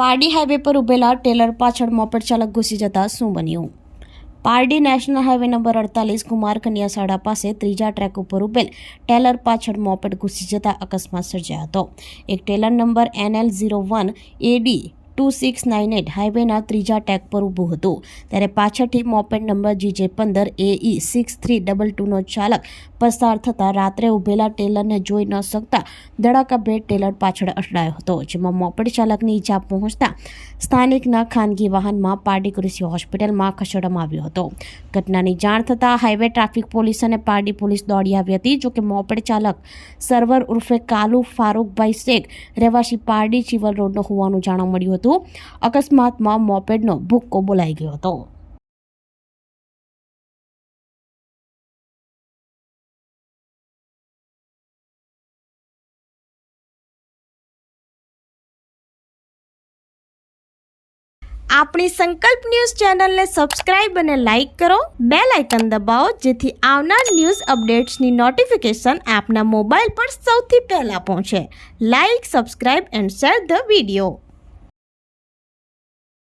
Pardi highway પર ઉભેલા Taylor પાછળ મોપેડ ચાલક ઘૂસી જતા શું બન્યું? પારડી નેશનલ હાઈવે નંબર અડતાલીસ કુમાર કન્યા શાળા પાસે ત્રીજા ટ્રેક ઉપર ઉભેલ ટેલર પાછળ મોપેડ ઘૂસી જતા અકસ્માત સર્જાયો હતો. એક trailer number NL zero one AD two six nine eight હાઇવેના ત્રીજા ટેક પર ઊભું હતું. ત્યારે પાછળથી મોપેડ નંબર જીજે પંદર એઈ સિક્સ થ્રી ડબલ ટુનો ચાલક પસાર થતાં રાત્રે ઊભેલા ટેલરને જોઈ ન શકતા ધડાકાભેર ટેલર પાછળ અથડાયો હતો, જેમાં મોપેડ ચાલકની ઈજા પહોંચતા સ્થાનિકના ખાનગી વાહનમાં પારડી કૃષિ હોસ્પિટલમાં ખસેડવામાં આવ્યો હતો. ઘટનાની જાણ થતાં હાઇવે ટ્રાફિક પોલીસ અને પારડી પોલીસ દોડી આવી હતી જોકે મોપેડ ચાલક સર્વર ઉર્ફે કાલુ ફારૂકભાઈ શેખ રહેવાસી પારડી ચિવલ રોડનો હોવાનું જાણવા મળ્યું હતું. અકસ્માતમાં મોપેડનો ભૂક્કો બોલાઈ ગયો હતો. આપણી સંકલ્પ ન્યૂઝ ચેનલને સબસ્ક્રાઇબ અને લાઇક કરો. બે લાઇકન દબાવો, જેથી આવનાર ન્યૂઝ અપડેટ્સની નોટિફિકેશન આપના મોબાઈલ પર સૌથી પહેલાં પહોંચે. Like, subscribe and share the video.